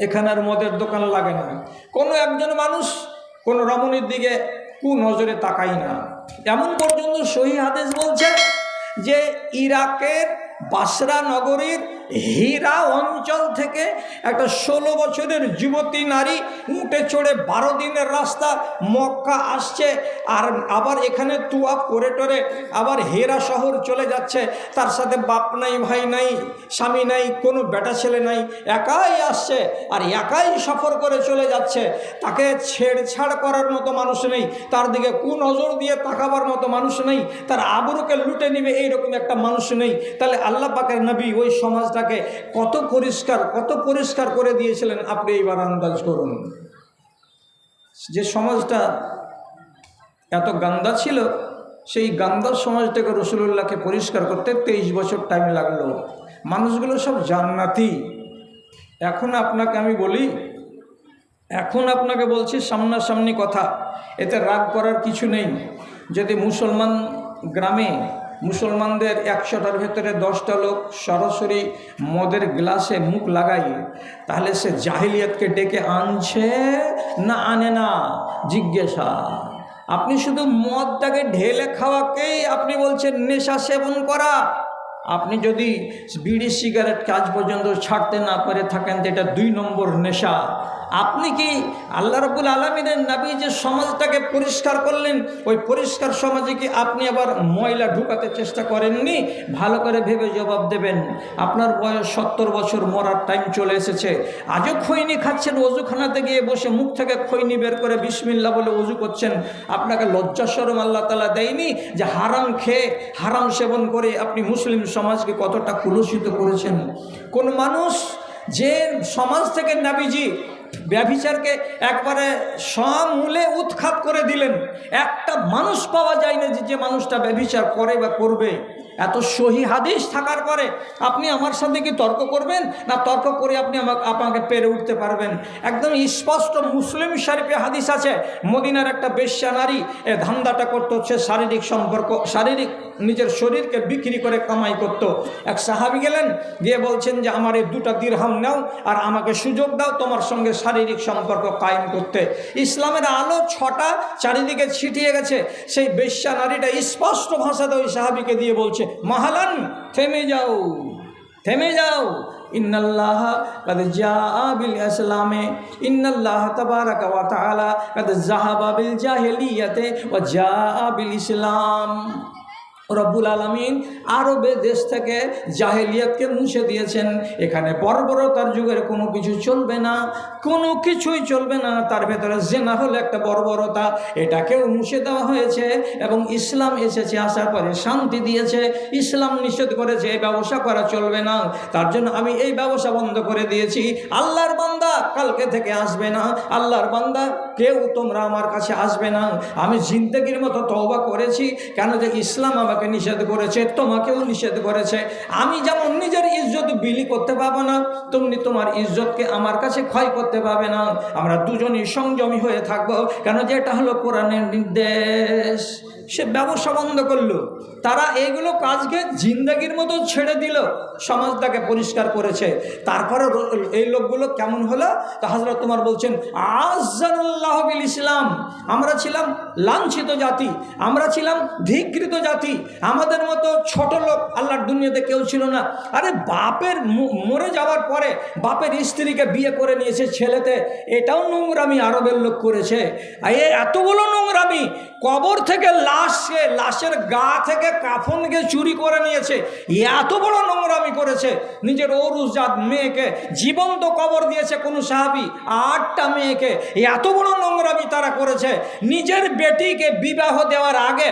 এখানে আর মদের দোকান লাগে না। কোনো একজন মানুষ কোনো রমণীর দিকে কু নজরে তাকাই না। এমন পর্যন্ত সহি হাদিস বলছে যে ইরাকের বাসরা নগরীর হীরা অঞ্চল থেকে একটা ষোলো বছরের যুবতী নারী উঠে চড়ে বারো দিনের রাস্তা মক্কা আসছে আর আবার এখানে তুয়াপ করে টরে আবার হেরা শহর চলে যাচ্ছে। তার সাথে বাপ নাই, ভাই নাই, স্বামী নাই, কোনো বেটা ছেলে নাই, একাই আসছে আর একাই সফর করে চলে যাচ্ছে। তাকে ছেড়ছাড় করার মতো মানুষ নেই, তার দিকে কু নজর দিয়ে তাকাবার মতো মানুষ নেই, তার আবরুকে লুটে নিবে এইরকম একটা মানুষ নেই। তাহলে আল্লাহ পাকের নবী ওই সমাজটাকে কত পরিষ্কার কত পরিষ্কার করে দিয়েছিলেন, আপনি এইবার আন্দাজ করুন। যে সমাজটা এত গান্দা ছিল, সেই গান্দা সমাজটাকে রসুল্লাহকে পরিষ্কার করতে তেইশ বছর টাইম লাগল। মানুষগুলো সব জান্নাতি। এখন আপনাকে আমি বলি, এখন আপনাকে বলছি সামনাসামনি কথা, এতে রাগ করার কিছু নেই। যদি মুসলমান গ্রামে মুসলমানদের একশোটার ভেতরে দশটা লোক সরাসরি মদের গ্লাসে মুখ লাগাই তাহলে সে জাহিলিয়াতকে ডেকে আনছে না আনে না? জিজ্ঞাসা। আপনি শুধু মদটাকে ঢেলে খাওয়াকেই আপনি বলছেন নেশা সেবন করা। আপনি যদি বিড়ি, সিগারেট কাজ পর্যন্ত ছাড়তে না পারে থাকেন, তো এটা দুই নম্বর নেশা। আপনি কি আল্লাহ রবুল আলমিনের নাবি যে সমাজটাকে পরিষ্কার করলেন, ওই পরিষ্কার সমাজে কি আপনি আবার ময়লা ঢুকাতে চেষ্টা করেননি? ভালো করে ভেবে জবাব দেবেন। আপনার বয়স সত্তর বছর, মরার টাইম চলে এসেছে। আজও খৈনি খাচ্ছেন অজুখানাতে গিয়ে বসে মুখ থেকে খৈনি বের করে বিসমিল্লা বলে অজু করছেন। আপনাকে লজ্জাস্বরম আল্লাহ তালা দেয়নি যে হারাম খেয়ে, হারাম সেবন করে আপনি মুসলিম সমাজকে কতটা কুলসিত করেছেন? কোন মানুষ যে সমাজ থেকে নাবিজি ব্যভিচারকে একবারে সমূলে উৎখাত করে দিলেন। একটা মানুষ পাওয়া যায় না যে যে মানুষটা ব্যভিচার করে বা করবে। এত সহি হাদিস থাকার পরে আপনি আমার সাথে কি তর্ক করবেন? না তর্ক করে আপনি আমাকে, আপনাকে পেরে উঠতে পারবেন? একদম স্পষ্ট মুসলিম শরীফে হাদিস আছে, মদিনার একটা বেশ্যা নারী, এ ধান্দাটা করতে হচ্ছে শারীরিক সম্পর্ক, শারীরিক নিজের শরীরকে বিক্রি করে কামাই করত। এক সাহাবি গেলেন, গিয়ে বলছেন যে, আমার এই দুটা দিরহাম নাও আর আমাকে সুযোগ দাও তোমার সঙ্গে শারীরিক সম্পর্ক কায়েম করতে। ইসলামের আলো ছটা চারিদিকে ছিটিয়ে গেছে। সেই বেশ্যা নারীটা স্পষ্ট ভাষাতে ওই সাহাবিকে দিয়ে বলছে মাহালান, থেমে যাও থেমে যাও। ইন্নাল্লাহ কদ জাআ বিল ইসলামে, ইন্নাল্লাহ তাবারাকা ওয়া তাআলা কদ যাহাবা বিল জাহিলিয়াতে ওয়া জাআ বিল ইসলাম। রব্বুল আলমিন আরবে দেশ থেকে জাহেলিয়াতকে মুছে দিয়েছেন। এখানে বর্বরতার যুগের কোনো কিছু চলবে না, কোনো কিছুই চলবে না। তার ভেতরে জেনা হলো একটা বর্বরতা, এটাকেও মুছে দেওয়া হয়েছে এবং ইসলাম এসেছে, আসার পরে শান্তি দিয়েছে, ইসলাম নিষেধ করেছে, এই ব্যবসা করা চলবে না। তার জন্য আমি এই ব্যবসা বন্ধ করে দিয়েছি। আল্লাহর বান্দা কালকে থেকে আসবে না। আল্লাহর বান্দা, কেউ তোমরা আমার কাছে আসবে না। আমি জিন্দগির মতো তওবা করেছি। কেন যে ইসলাম আমাকে নিষেধ করেছে, তোমাকেও নিষেধ করেছে। আমি যেমন নিজের ইজ্জত বিলি করতে পারব না তুমি তোমার ইজ্জতকে আমার কাছে ক্ষয় করতে পারবে না। আমরা দুজনই সংযমী হয়ে থাকব। কেন যে এটা হলো কোরআনের নির্দেশ। সে ব্যবসা বন্ধ করল। তারা এইগুলো কাজকে জিন্দগির মতো ছেড়ে দিল। সমাজটাকে পরিষ্কার করেছে। তারপরে এই লোকগুলো কেমন হলো? তা হাজরত তোমার বলছেন আজানুল্লাহ ইসলাম। আমরা ছিলাম লাঞ্ছিত জাতি, আমরা ছিলাম ধিকৃত জাতি। আমাদের মতো ছোট লোক আল্লাহর দুনিয়াতে কেউ ছিল না। আরে বাপের মরে যাওয়ার পরে বাপের স্ত্রীকে বিয়ে করে নিয়েছে ছেলেতে। এটাও নোংরামি আরবের লোক করেছে। এতগুলো নোংরামি কবর থেকে লাশকে লাশের গা থেকে কাফনকে চুরি করে নিয়েছে। এত বড় নোংরামি করেছে। নিজের অরুজাত মেয়েকে জীবন্ত কবর দিয়েছে কোনো সাহাবি, আটটা মেয়েকে। এত বড় নোংরামি তারা করেছে। নিজের বেটিকে বিবাহ দেওয়ার আগে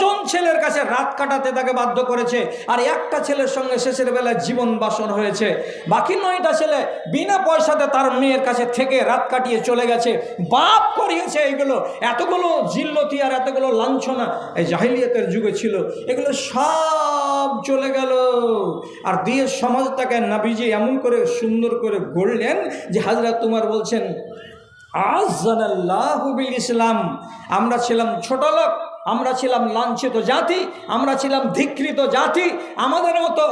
জন ছেলের কাছে রাত কাটাতে তাকে বাধ্য করেছে। আর একটা ছেলের সঙ্গে শেষের বেলায় জীবন বাসন হয়েছে। বাকি নয়টা ছেলে বিনা পয়সাতে তার মেয়ের কাছে থেকে রাত কাটিয়ে চলে গেছে। বাপ করিয়েছে এগুলো এতগুলো জিল্লতি আর এতগুলো লাঞ্ছনা এই জাহিলিয়াতের যুগে ছিল, এগুলো সব চলে গেল। আর দিয়ে সমাজটাকে নাবিজে এমন করে সুন্দর করে গড়লেন যে হাজরা তোমার বলছেন আজানাল্লাহুবিল ইসলাম। আমরা ছিলাম ছোট লোক, আমরা ছিলাম লাঞ্ছিত জাতি, আমরা ছিলাম ধিকৃত জাতি, আমাদের মতো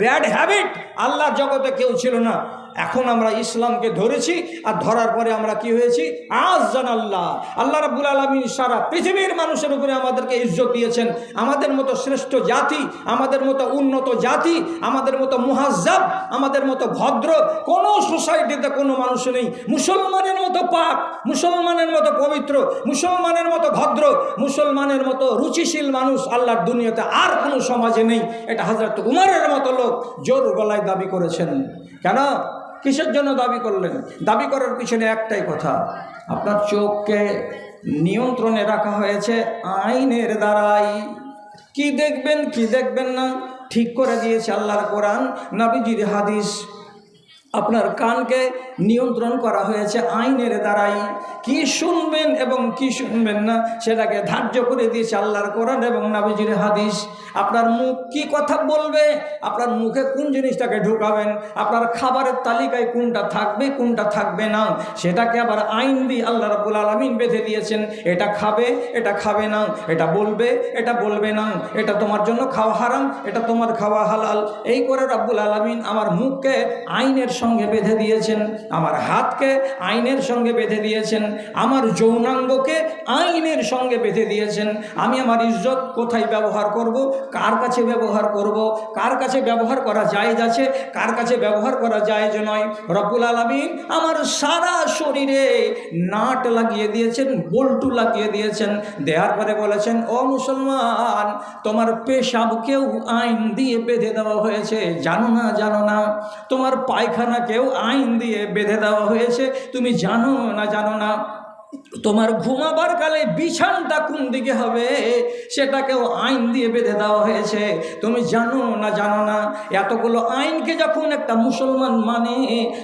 ব্যাড হ্যাবিট আল্লাহর জগতে কেউ ছিল না। এখন আমরা ইসলামকে ধরেছি আর ধরার পরে আমরা কি হয়েছি? আজ জান আল্লাহ। আল্লাহ রাবুল আলমী সারা পৃথিবীর মানুষের উপরে আমাদেরকে ইজ্জত দিয়েছেন। আমাদের মতো শ্রেষ্ঠ জাতি, আমাদের মতো উন্নত জাতি, আমাদের মতো মুহাজ্জাব, আমাদের মতো ভদ্র কোনো সোসাইটিতে কোনো মানুষ নেই। মুসলমানের মতো পাক, মুসলমানের মতো পবিত্র, মুসলমানের মতো ভদ্র, মুসলমানের মতো রুচিশীল মানুষ আল্লাহর দুনিয়াতে আর কোনো সমাজে নেই। এটা হাজরত উমারের মতো লোক জোর গলায় দাবি করেছেন। কেন? কিসের জন্য দাবি করলেন? দাবি করার পিছনে একটাই কথা, আপনার চোখকে নিয়ন্ত্রণে রাখা হয়েছে আইনের দ্বারাই। কি দেখবেন কি দেখবেন না? ঠিক করে দিয়েছে আল্লাহর কোরআন, নাবিজির হাদিস। আপনার কানকে নিয়ন্ত্রণ করা হয়েছে আইনের দ্বারাই। কি শুনবেন এবং কি শুনবেন না, সেটাকে ধার্য করে দিয়েছে আল্লাহর কোরআন এবং নাবিজির হাদিস। আপনার মুখ কি কথা বলবে? আপনার মুখে কোন জিনিসটাকে ঢুকাবেন? আপনার খাবারের তালিকায় কোনটা থাকবে কোনটা থাকবে না? সেটাকে আবার আইন দিয়ে আল্লাহ রাবুল আলমিন বেঁধে দিয়েছেন। এটা খাবে এটা খাবে না, এটা বলবে এটা বলবে না, এটা তোমার জন্য খাওয়া হারাম, এটা তোমার খাওয়া হালাল। এই করে রাব্বুল আলমিন আমার মুখকে আইনের সঙ্গে বেঁধে দিয়েছেন, আমার হাতকে আইনের সঙ্গে বেঁধে দিয়েছেন, আমার যৌনাঙ্গকে আইনের সঙ্গে বেঁধে দিয়েছেন, আমি আমার ইজ্জত কোথায় ব্যবহার করব, কার কাছে ব্যবহার করব, কার কাছে ব্যবহার করা জায়েজ আছে, কার কাছে ব্যবহার করা জায়েজ নয়। রব্বুল আলমিন আমার সারা শরীরে নাট লাগিয়ে দিয়েছেন, বল্টু লাগিয়ে দিয়েছেন দেওয়ার পরে বলেছেন, ও মুসলমান, তোমার পেশাবকেও আইন দিয়ে বেঁধে দেওয়া হয়েছে, জানো না জানো না, তোমার পায়খানাকেও আইন দিয়ে বেঁধে দেওয়া হয়েছে। তুমি জানো না জানো না, তোমার ঘুমাবার কালে বিছানটা কোন দিকে হবে? সেটাকেও আইন দিয়ে বেঁধে দেওয়া হয়েছে। তুমি জানো না জানো না, এতগুলো আইনকে যখন একটা মুসলমান মানে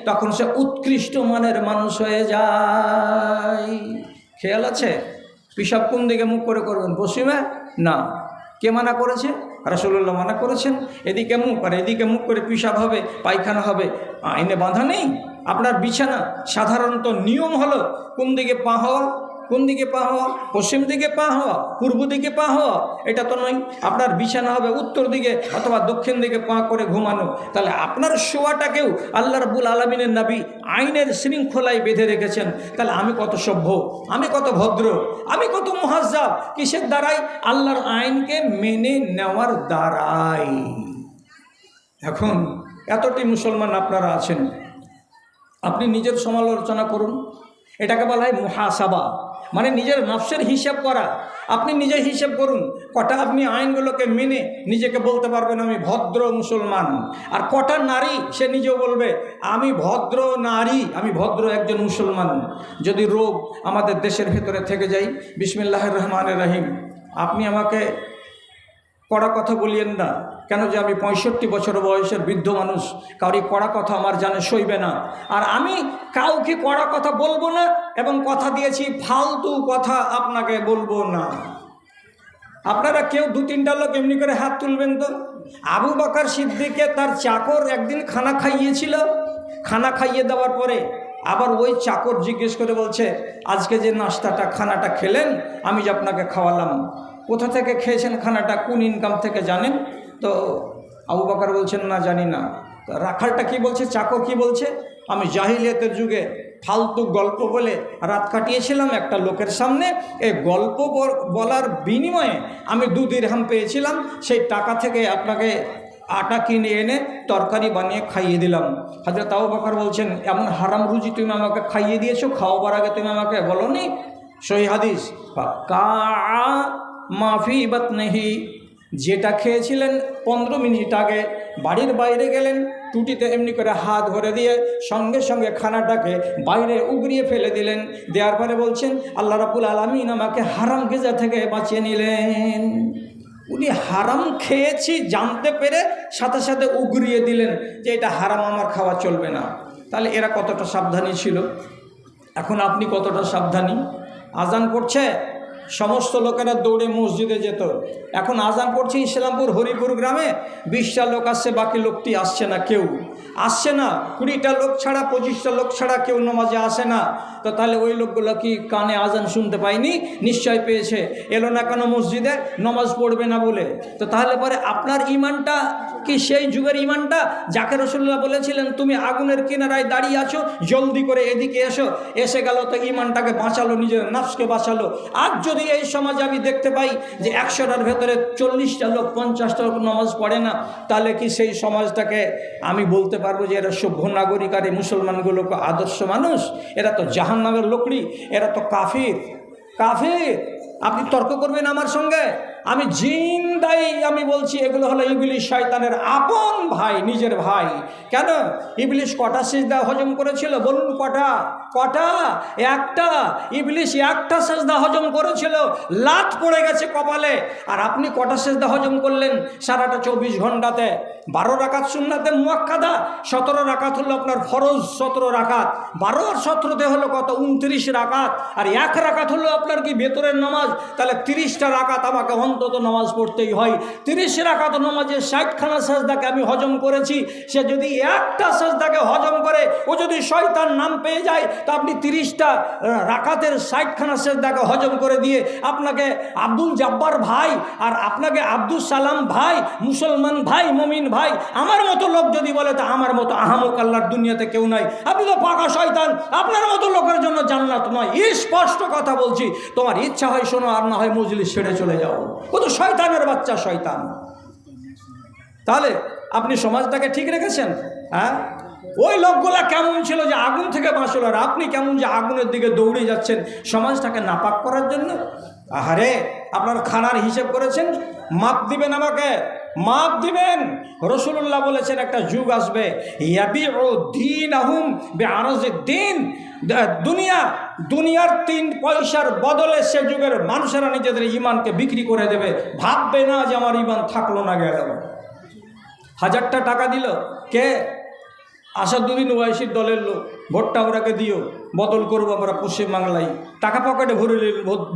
তখন সে উৎকৃষ্ট মানের মানুষ হয়ে যায়। খেয়াল আছে? পিসাব কোন দিকে মুখ করে করবেন? পশ্চিমে? না। কে মানা করেছে? রাসুল্লাহ মানা করেছেন, এদিকে মুখ আর এদিকে মুখ করে পিসাব হবে, পায়খানা হবে আইনে বাঁধা নেই। আপনার বিছানা সাধারণত নিয়ম হলো কোন দিকে পা হওয়া কোন দিকে পা হওয়া? পশ্চিম দিকে পা হওয়া? পূর্ব দিকে পা হওয়া? এটা তো নয়। আপনার বিছানা হবে উত্তর দিকে অথবা দক্ষিণ দিকে পা করে ঘুমানো। তাহলে আপনার শোয়াটাকেও আল্লাহ রবুল আলমিনের নাবি আইনের শৃঙ্খলায় বেঁধে রেখেছেন। তাহলে আমি কত সভ্য? আমি কত ভদ্র? আমি কত মহাজাব কিসের দ্বারাই? আল্লাহর আইনকে মেনে নেওয়ার দ্বারাই। এখন এতটি মুসলমান আপনারা আছেন। আপনি নিজের সমালোচনা করুন। এটাকে বলা হয় মুহাসাবা। মানে নিজের নফসের হিসাব করা। আপনি নিজে হিসাব করুন, কটা আপনি আইনগুলোকে মেনে নিজেকে বলতে পারবেন, আমি ভদ্র মুসলমান। আর কটা নারী, সে নিজেও বলবে, আমি ভদ্র নারী, আমি ভদ্র একজন মুসলমান। যদি রোগ আমাদের দেশের ভেতরে থেকে যাই বিসমিল্লাহ রহমান রাহিম, আপনি আমাকে কড়া কথা বলিয়েন না। কেন যে আমি পঁয়ষট্টি বছর বয়সের বৃদ্ধ মানুষ? কাউরি কড়া কথা আমার জানে সইবে না। আর আমি কাউকে কড়া কথা বলব না এবং কথা দিয়েছি ফালতু কথা আপনাকে বলব না। আপনারা কেউ দু তিনটা লোক এমনি করে হাত তুলবেন তো? আবু বাকার সিদ্দিকে তার চাকর একদিন খানা খাইয়েছিল। খানা খাইয়ে দেওয়ার পরে আবার ওই চাকর জিজ্ঞেস করে বলছে, আজকে যে নাস্তাটা, খানাটা খেলেন? আমি যে আপনাকে খাওয়ালাম। কোথা থেকে খেয়েছেন খানাটা? কোন ইনকাম থেকে জানেন? তো আবু বাকার বলছেন, না, জানি না। রাখালটা কি বলছে চাকর কি বলছে? আমি জাহিলিয়াতের যুগে ফালতু গল্প বলে রাত কাটিয়েছিলাম একটা লোকের সামনে। এই গল্প বলার বিনিময়ে আমি দু দিরহাম পেয়েছিলাম। সেই টাকা থেকে আপনাকে আটা কিনে এনে তরকারি বানিয়ে খাইয়ে দিলাম। হাজরত আবু বাকর বলছেন, এমন হারাম রুজি তুমি আমাকে খাইয়ে দিয়েছ, খাওয়াবার আগে তুমি আমাকে বলনি? সহি হাদিস কা মাফি বাত নেহি যেটা খেয়েছিলেন পনেরো মিনিট আগে, বাড়ির বাইরে গেলেন, টুটিতে এমনি করে হাত ভরে দিয়ে সঙ্গে সঙ্গে খানাটাকে বাইরে উগড়িয়ে ফেলে দিলেন। দেওয়ার পরে বলছেন, আল্লাহ রাবুল আলমিন আমাকে হারাম গেজা থেকে বাঁচিয়ে নিলেন। উনি হারাম খেয়েছি জানতে পেরে সাথে সাথে উগড়িয়ে দিলেন যে এটা হারাম, আমার খাওয়া চলবে না। তাহলে এরা কতটা সাবধানী ছিল? এখন আপনি কতটা সাবধানী? আজান করছে সমস্ত লোকেরা দৌড়ে মসজিদে যেত। এখন আজান পড়ছে ইসলামপুর হরিপুর গ্রামে। বিশটা লোক আসছে, বাকি লোকটি আসছে না কেউ। আসছে না, কুড়িটা লোক ছাড়া, পঁচিশটা লোক ছাড়া কেউ নমাজে আসে না। তো তাহলে ওই লোকগুলো কি কানে আজান শুনতে পায়নি? নিশ্চয় পেয়েছে। এলো না কেন মসজিদে? নমাজ পড়বে না বলে। তো তাহলে পরে আপনার ইমানটা কি সেই যুগের ইমানটা? যাকে রসুল্লাহ বলেছিলেন, তুমি আগুনের কিনারায় দাঁড়িয়ে আছো, জলদি করে এদিকে এসো। এসে গেল তো ইমানটাকে বাঁচালো, নিজের নাফসকে বাঁচালো। আজ যদি এই সমাজে আমি দেখতে পাই যে একশোটার ভেতরে চল্লিশটা লোক, পঞ্চাশটা লোক নামাজ পড়ে না, তাহলে কি সেই সমাজটাকে আমি বলতে পারব যে এরা সভ্য নাগরিক আর এই মুসলমানগুলো আদর্শ মানুষ? এরা তো জাহান্নামের লোকড়ি, এরা তো কাফির। কাফির! আপনি তর্ক করবেন আমার সঙ্গে? আমি জিন্দাই আমি বলছি, এগুলো হলো ইবলিশ শয়তানের আপন ভাই, নিজের ভাই। কেন? ইবলিশ কটা সিজদা হজম করেছিল? বলুন কটা। কটা? একটা। ইবলিশ একটা সেজদা হজম করেছিল। লাত পড়ে গেছে কপালে। আর আপনি কটা সেজদা হজম করলেন সারাটা চব্বিশ ঘন্টাতে? বারো রাকাত সুন্নাতে মুয়াক্কাদা, সতেরো রাকাত হলো আপনার ফরজ, সতেরো রাকাত। বারো আর সতেরোতে হলো কত? উনত্রিশ রাকাত। আর এক রাকাত হলো আপনার কি ভেতরের নামাজ? তাহলে তিরিশটা রাকাত আমাকে অন্তত নামাজ পড়তেই হয়। তিরিশ রাকাত নামাজের ষাটখানা সাজদাকে আমি হজম করেছি। সে যদি একটা সাজদাকে হজম করে, ও যদি শয়তান নাম পেয়ে যায়, তা আপনি তিরিশটা রাকাতের ষাটখানা সাজদাকে হজম করে দিয়ে আপনাকে আব্দুল জাব্বার ভাই আর আপনাকে আব্দুল সালাম ভাই, মুসলমান ভাই, মমিন ভাই, আমার মতো লোক যদি বলে, তা আমার মতো আহামক আল্লাহর দুনিয়াতে কেউ নাই। আপনি তো পাকা শয়তান, আপনার মতো লোকের জন্য জান্নাত নয়। স্পষ্ট কথা বলছি। তোমার ইচ্ছা হয় শোনো, আর না হয় মজলিস ছেড়ে চলে যাও। ও তো শয়তানের বাচ্চা, শয়তান। তাহলে আপনি সমাজটাকে ঠিক রেখেছেন? হ্যাঁ? ওই লোকগুলা কেমন ছিল যে আগুন থেকে বাঁচল, আর আপনি কেমন যে আগুনের দিকে দৌড়ে যাচ্ছেন সমাজটাকে নাপাক করার জন্য? আহারে, আপনার খানার হিসেব করেছেন? মাপ দিবেন আমাকে। মাপ দিবেন। রসুল্লাহ বলেছেন, একটা যুগ আসবে। ও দিন বে দিন দুনিয়া, দুনিয়ার তিন পয়সার বদলে সে যুগের মানুষেরা নিজেদের ইমানকে বিক্রি করে দেবে। ভাববে না যে আমার ইমান থাকল না গেল। হাজারটা টাকা দিল। কে? আসাদুদ্দিন ওয়াইসির দলের লোক, ভোটটা ওরাকে দিও, বদল করব আমরা পশ্চিমবাংলায় টাকা পকেটে ভরে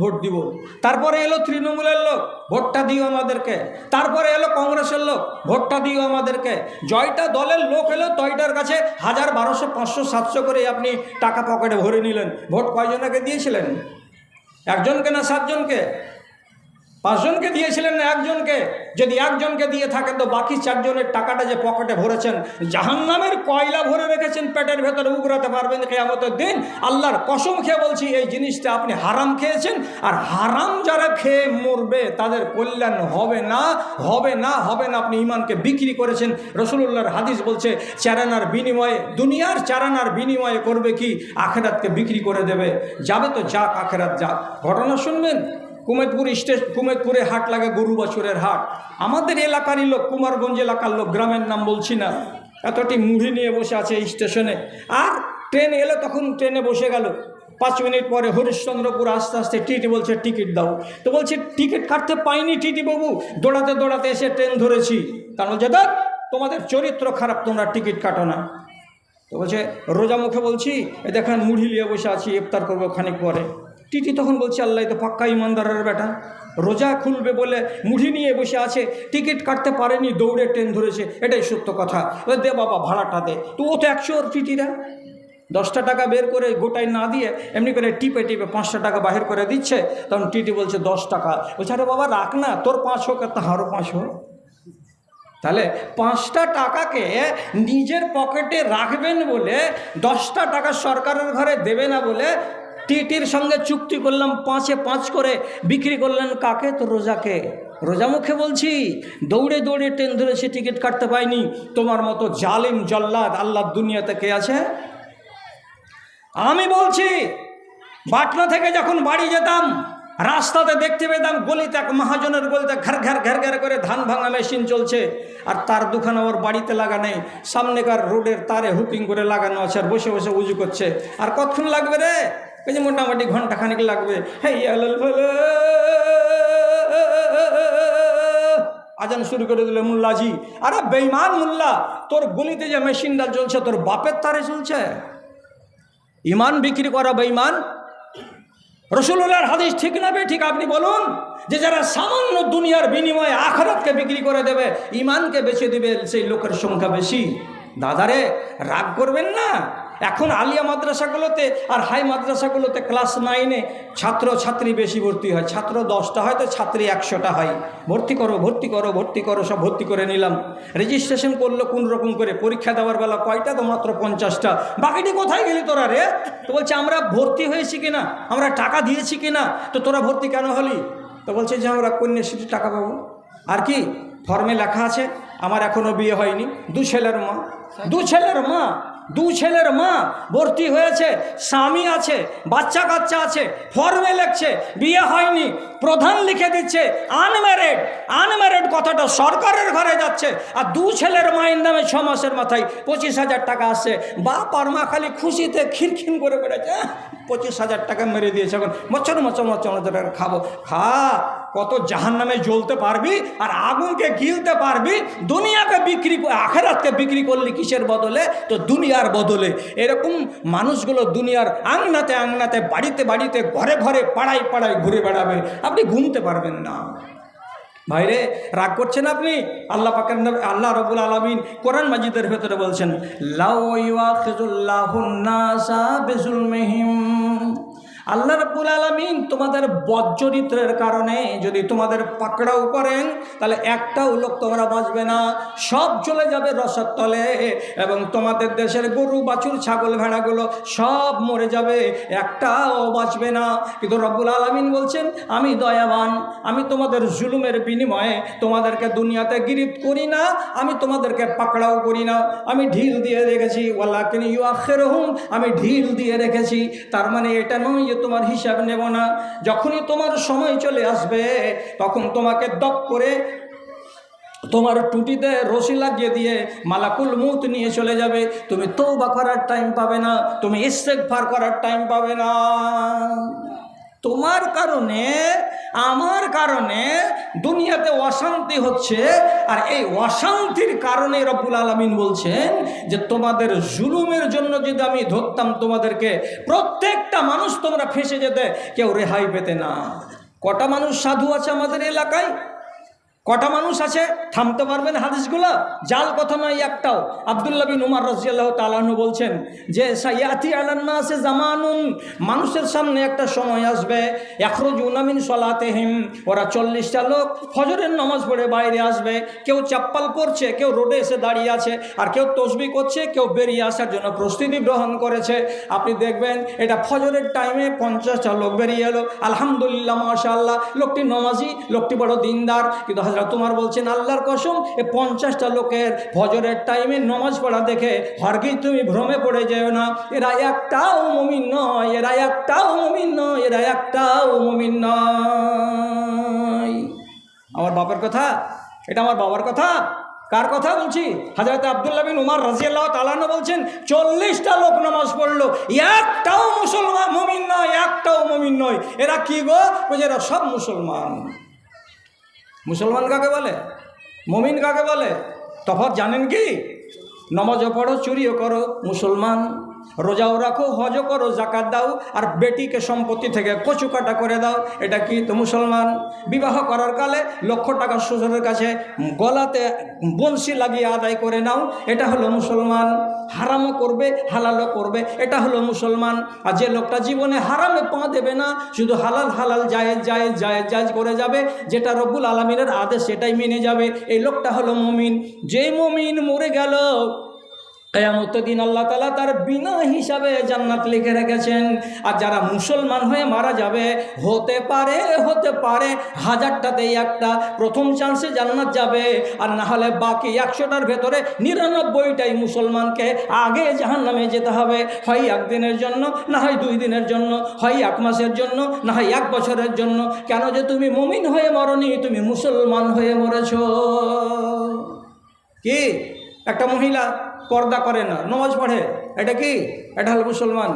ভোট দিব। তারপরে এলো তৃণমূলের লোক, ভোটটা দিও আমাদেরকে। তারপরে এলো কংগ্রেসের লোক, ভোটটা দিও আমাদেরকে। জয়টা দলের লোক এলো তয়টার কাছে হাজার বারোশো, পাঁচশো, সাতশো করে আপনি টাকা পকেটে ভরে নিলেন। ভোট কয়জনকে দিয়েছিলেন? একজনকে না সাতজনকে? পাঁচজনকে দিয়েছিলেন না একজনকে? যদি একজনকে দিয়ে থাকেন তো বাকি চারজনের টাকাটা যে পকেটে ভরেছেন, জাহান্নামের কয়লা ভরে রেখেছেন, পেটের ভেতরে উগরাতে পারবেন কেয়ামতের দিন? আল্লাহর কসম খেয়ে বলছি, এই জিনিসটা আপনি হারাম খেয়েছেন। আর হারাম যারা খেয়ে মরবে, তাদের কল্যাণ হবে না হবে না হবে না। আপনি ইমানকে বিক্রি করেছেন। রসুল্লাহর হাদিস বলছে, চারানার বিনিময়ে, দুনিয়ার চারানার বিনিময়ে করবে কি? আখেরাতকে বিক্রি করে দেবে। যাবে তো যাক, আখেরাত যাক। ঘটনা শুনবেন? কুমেদপুর স্টেশ, কুমেদপুরে হাট লাগে গরু বছরের হাট। আমাদের এলাকারই লোক, কুমারগঞ্জ এলাকার লোক, গ্রামের নাম বলছি না। এতটি মুড়ি নিয়ে বসে আছে স্টেশনে। আর ট্রেন এলো তখন ট্রেনে বসে গেল। পাঁচ মিনিট পরে হরিশ্চন্দ্রপুর আস্তে আস্তে টিটি বলছে, টিকিট দাও। তো বলছে, টিকিট কাটতে পাইনি টিটি বাবু। দৌড়াতে দৌড়াতে এসে ট্রেন ধরেছি। কারণ যে দেখ, তোমাদের চরিত্র খারাপ, তোমরা টিকিট কাটো না। তো বলছে, রোজা মুখে বলছি দেখেন মুড়ি নিয়ে বসে আছি, ইফতার করব খানিক পরে। টিটি তখন বলছে, আল্লাহ তো পাক্কা ইমানদারের বেটা। রোজা খুলবে বলে মুড়ি নিয়ে বসে আছে, টিকিট কাটতে পারেনি, দৌড়ে ট্রেন ধরেছে। এটাই সত্য কথা। দে বাবা, ভাড়াটা দে। তো ও তো একশো টিটিরা দশটা টাকা বের করে গোটায় না দিয়ে এমনি করে টিপে টিপে পাঁচটা টাকা বাহির করে দিচ্ছে। তখন টিটি বলছে, দশ টাকা। বলছে, আরে বাবা, রাখ না, তোর পাঁচ হোক আর তাহারও পাঁচ হোক। তাহলে পাঁচটা টাকাকে নিজের পকেটে রাখবেন বলে, দশটা টাকা সরকারের ঘরে দেবে না বলে টিটির সঙ্গে চুক্তি করলাম, পাঁচে পাঁচ করে বিক্রি করলেন কাকে? তো রোজাকে। রোজা মুখে বলছি, দৌড়ে দৌড়ে ট্রেন ধরেছি, টিকিট কাটতে পাইনি। তোমার মতো জালিম, জল্লাদ আল্লাহ দুনিয়াতে কে আছে? আমি বলছি পাটনা থেকে যখন বাড়ি যেতাম, রাস্তাতে দেখতে পেতাম গলিতে এক মহাজনের গলিতে ঘর ঘর ঘর ঘর করে ধান ভাঙা মেশিন চলছে, আর তার দুখানা ওর বাড়িতে লাগা নেই। সামনেকার রোডের তারে হুকিং করে লাগানো আছে, আর বসে বসে উজু করছে। আর কতক্ষণ লাগবে রে? ওই যে মোটামুটি ঘণ্টা খানিক লাগবে আজান শুরু করে দিল মুল্লাজি। আরে বেইমান মুল্লা, তোর গলিতে যে মেশিনটা চলছে তোর বাপের তারে চলছে ইমান বিক্রি করা বেইমান রসুল্লাহর হাদিস ঠিক না ঠিক আপনি বলুন। যে যারা সামান্য দুনিয়ার বিনিময়ে আখরাতকে বিক্রি করে দেবে ইমানকে বেছে দেবে সেই লোকের সংখ্যা বেশি। দাদারে, রাগ করবেন না। এখন আলিয়া মাদ্রাসাগুলোতে আর হাই মাদ্রাসাগুলোতে ক্লাস নাইনে ছাত্র ছাত্রী বেশি ভর্তি হয়। ছাত্র দশটা হয় তো ছাত্রী একশোটা হয়। ভর্তি করো ভর্তি করো ভর্তি করো, সব ভর্তি করে নিলাম। রেজিস্ট্রেশন করল কোন রকম করে? পরীক্ষা দেওয়ার বেলা কয়টা? তো মাত্র পঞ্চাশটা। বাকিটি কোথায় গেলি তোরা রে? তো বলছে, আমরা ভর্তি হয়েছি কিনা? আমরা টাকা দিয়েছি কিনা? তো তোরা ভর্তি কেন হলি? তো বলছে, যে আমরা কন্যাশ্রী টাকা পাবো। আর কি? ফর্মে লেখা আছে, আমার এখনও বিয়ে হয়নি। দু ছেলের মা। দু ছেলের মা? দু ছেলের মা ভর্তি হয়েছে স্বামী আছে বাচ্চা কাচ্চা আছে ফর্মে লেখছে বিয়ে হয়নি প্রধান লিখে দিচ্ছে আনম্যারেড আনম্যারেড কথাটা সরকারের ঘরে যাচ্ছে আর দু ছেলের মায়ের নামে ছ মাসের মাথায় পঁচিশ হাজার টাকা আসছে। বাপ আর মা খালি খুশিতে খিরখিন করে বেড়েছে "আহ, পঁচিশ হাজার টাকা মেরে দিয়েছে এখন। মচর মচর মচর মচর করে খাব। খা কত জাহান নামে জ্বলতে পারবি আর আগুনকে গিলতে পারবি দুনিয়াকে বিক্রি আখেরাতকে বিক্রি করলি কিসের বদলে? তো দুনিয়ার বদলে। এরকম মানুষগুলো দুনিয়ার আংনাতে আংনাতে বাড়িতে বাড়িতে, ঘরে ঘরে, পাড়ায় পাড়ায় ঘুরে বেড়াবে। আপনি ঘুমতে পারবেন না। ভাইরে, রাগ করছেন আপনি? আল্লাহ পাকের আল্লাহ রবুল আলমিন কোরআন মাজিদের ভেতরে বলছেন, লাউ আল্লাহ রব্বুল আলমিন তোমাদের বজ্জরিত্রের কারণে যদি তোমাদের পাকড়াও করেন, তাহলে একটাও লোক তোমরা বাঁচবে না। সব চলে যাবে রসের তলে এবং তোমাদের দেশের গরু, বাছুর, ছাগল, ভেড়াগুলো সব মরে যাবে, একটাও বাঁচবে না। কিন্তু রব্বুল আলমিন বলছেন, আমি দয়াবান, আমি তোমাদের জুলুমের বিনিময়ে তোমাদেরকে দুনিয়াতে গিরিত করি না, আমি তোমাদেরকে পাকড়াও করি না। আমি ঢিল দিয়ে রেখেছি ওয়াল্লাকিন ইউ আখের হুম আমি ঢিল দিয়ে রেখেছি। তার মানে এটা নয় যে তোমার হিসাব নেব না, যখনই তোমার সময় চলে আসবে, তখন তোমাকে দপ করে তোমার টুটিতে রশি লাগিয়ে দিয়ে মালাকুল মুত নিয়ে চলে যাবে। তুমি তৌবা করার টাইম পাবে না, তুমি ইস্তেকফার করার টাইম পাবে না। তোমার কারণে, আমার কারণে দুনিয়াতে অশান্তি হচ্ছে। আর এই অশান্তির কারণে রব্বুল আলমিন বলছেন যে, তোমাদের জুলুমের জন্য যদি আমি ধরতাম, তোমাদেরকে প্রত্যেকটা মানুষ তোমরা ফেসে যেতে, কেউ রেহাই পেতে না। কটা মানুষ সাধু আছে আমাদের এলাকায়? কটা মানুষ আছে? থামতে পারবেন হাদিসগুলো? জাল কথা নয় একটাও। আবদুল্লাহ বিন উমার রাজিয়াল্লাহ তালাহনু বলছেন যে সাইয়াতি আলান্না আছে জামানুন। মানুষের সামনে একটা সময় আসবে এখরোজ উনামিন সলাতেহিম। ওরা চল্লিশটা লোক ফজরের নামাজ পড়ে বাইরে আসবে, কেউ চাপ্পাল পরছে কেউ রোডে এসে দাঁড়িয়ে আছে, আর কেউ তসবি করছে, কেউ বেরিয়ে আসার জন্য প্রস্তুতি গ্রহণ করেছে। আপনি দেখবেন এটা ফজরের টাইমে পঞ্চাশটা লোক বেরিয়ে এলো। আলহামদুলিল্লাহ, মাশাআল্লাহ। লোকটি নমাজি, লোকটি বড় দিনদার, কিন্তু হাজরা তোমার বলছেন, আল্লাহর কসম, এ পঞ্চাশটা লোকের ফজরের টাইমে নমাজ পড়া দেখে হরগিজ তুমি ভ্রমে পড়ে যেও না। এরা একটাও মমিন নয়, এরা একটাও মমিন নয়, এরা একটাও মমিন নয়। আমার বাবার কথা? এটা আমার বাবার কথা? কার কথা বলছি? হাজরত আবদুল্লাহ বিন উমার রাজিয়াল্লাহ তালানো বলছেন, চল্লিশটা লোক নামাজ পড়ল, একটাও মুসলমান, মমিন নয়, একটাও মমিন নয়। এরা কি গো? এরা সব মুসলমান। মুসলমান কাকে বলে? মমিন কাকে বলে? তফাৎ জানেন কি? নমাজও পড়ো চুরিও করো মুসলমান রোজাও রাখো, হজও করো, জাকাত দাও, আর বেটিকে সম্পত্তি থেকে কচু কাটা করে দাও। এটা কি তো মুসলমান? বিবাহ করার কালে লক্ষ টাকা শ্বশুরের কাছে গলাতে বংশী লাগিয়ে আদায় করে নাও। এটা হলো মুসলমান। হারামও করবে, হালালও করবে। এটা হলো মুসলমান। আর যে লোকটা জীবনে হারামে পা দেবে না, শুধু হালাল হালাল, জায়েজ জায়েজ জায়েজ জায়েজ করে যাবে, যেটা রব্বুল আলমিনের আদেশ, সেটাই মেনে যাবে। এই লোকটা হলো মমিন। যে মমিন মরে গেল কেয়ামত দিন আল্লাহ তালা তার বিনা হিসাবে জান্নাত লিখে রেখেছেন। আর যারা মুসলমান হয়ে মারা যাবে, হতে পারে হতে পারে হাজারটাতেই একটা। প্রথম চান্সে জান্নাত যাবে, আর না হলে বাকি একশোটার ভেতরে নিরানব্বইটাই মুসলমানকে আগে জাহান নামে যেতে হবে। হয় একদিনের জন্য, না হয় দুই দিনের জন্য, হয় এক মাসের জন্য, না হয় এক বছরের জন্য। কেন যে তুমি মমিন হয়ে মরনি, তুমি মুসলমান হয়ে মরেছ। কি? একটা মহিলা পর্দা করে না। নমাজ পড়ে। এটা কি? এটা হলো মুসলমান।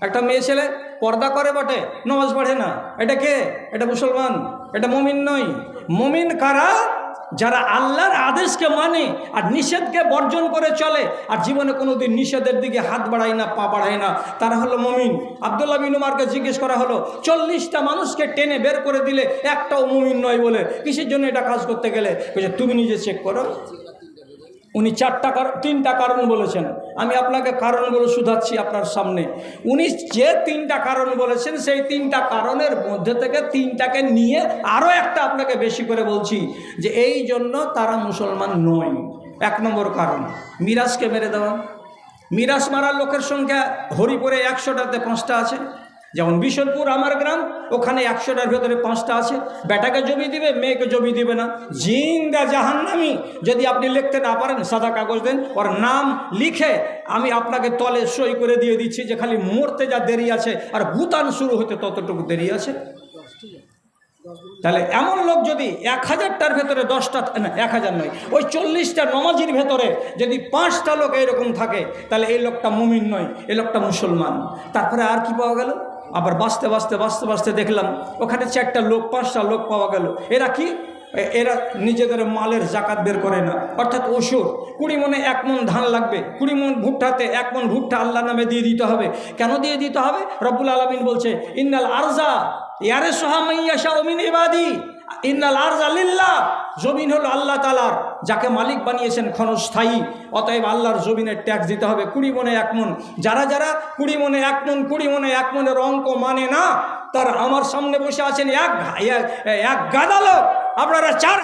একটা মেয়ে ছেলে পর্দা করে বটে, নমাজ পড়ে না। এটা কে? এটা মুসলমান। এটা মমিন নয়। মমিন কারা? যারা আল্লাহর আদেশকে মানে আর নিষেধকে বর্জন করে চলে আর জীবনে কোনোদিন নিষেধের দিকে হাত বাড়ায় না, পা বাড়ায় না। তারা হলো মমিন। আবদুল্লাহ বিন উমারকে জিজ্ঞেস করা হলো, চল্লিশটা মানুষকে টেনে বের করে দিলে একটাও মমিন নয় বলে। কিসের জন্য এটা কাজ করতে গেলে? তুমি নিজে চেক করো। উনি চারটা কারণ, তিনটা কারণ বলেছেন। আমি আপনাকে কারণগুলো শুধাচ্ছি আপনার সামনে। উনি যে তিনটা কারণ বলেছেন, সেই তিনটা কারণের মধ্যে থেকে তিনটাকে নিয়ে আরও একটা আপনাকে বেশি করে বলছি যে এই জন্য তারা মুসলমান নয়। এক নম্বর কারণ, মিরাজকে মেরে দেওয়া। মিরাজ মারার লোকের সংখ্যা হরিপুরে একশোটাতে পাঁচটা আছে। যেমন বিশনপুর আমার গ্রাম, ওখানে একশোটার ভেতরে পাঁচটা আছে। বেটাকে জমি দিবে, মেয়েকে জমি দিবে না। জিন্দা জাহান্নামি। যদি আপনি লিখতে না পারেন, সাদা কাগজ দেন, ওর নাম লিখে আমি আপনাকে তলে সই করে দিয়ে দিচ্ছি যে খালি মরতে যা দেরি আছে আর ভূতান শুরু হতে ততটুকু দেরি আছে। তাহলে এমন লোক যদি এক হাজারটার ভেতরে দশটা, না, এক হাজার নয়, ওই চল্লিশটা নমাজির ভেতরে যদি পাঁচটা লোক এরকম থাকে, তাহলে এই লোকটা মুমিন নয়, এই লোকটা মুসলমান। তারপরে আর কি পাওয়া গেল? আবার বাঁচতে বাঁচতে বাঁচতে বাঁচতে দেখলাম, ওখানে চারটা লোক, পাঁচটা লোক পাওয়া গেল। এরা কি? এরা নিজেদের মালের জাকাত বের করে না। অর্থাৎ ওষুধ, কুড়ি মনে এক মন ধান লাগবে, কুড়ি মন ভুট্টাতে এক মন ভুট্টা আল্লাহ নামে দিয়ে দিতে হবে। কেন দিয়ে দিতে হবে? রব্বুল আলমিন বলছে, ইন্নাল আরজা ইয়ারে সোহামাইয়া অমিন ইবাদি। ইন্নাল আর লিল্লাহ। জমিন হলো আল্লাহ তালার যাকে মালিক বানিয়েছেন ক্ষণস্থায়ী। অতএব আল্লাহর জমিনের ট্যাক্স দিতে হবে কুড়ি মনে এক মন। যারা যারা কুড়ি মনে এক মন, কুড়ি মনে এক মনের অঙ্ক মানে না, তার আমার সামনে বসে আছেন এক এক- আপনারা চার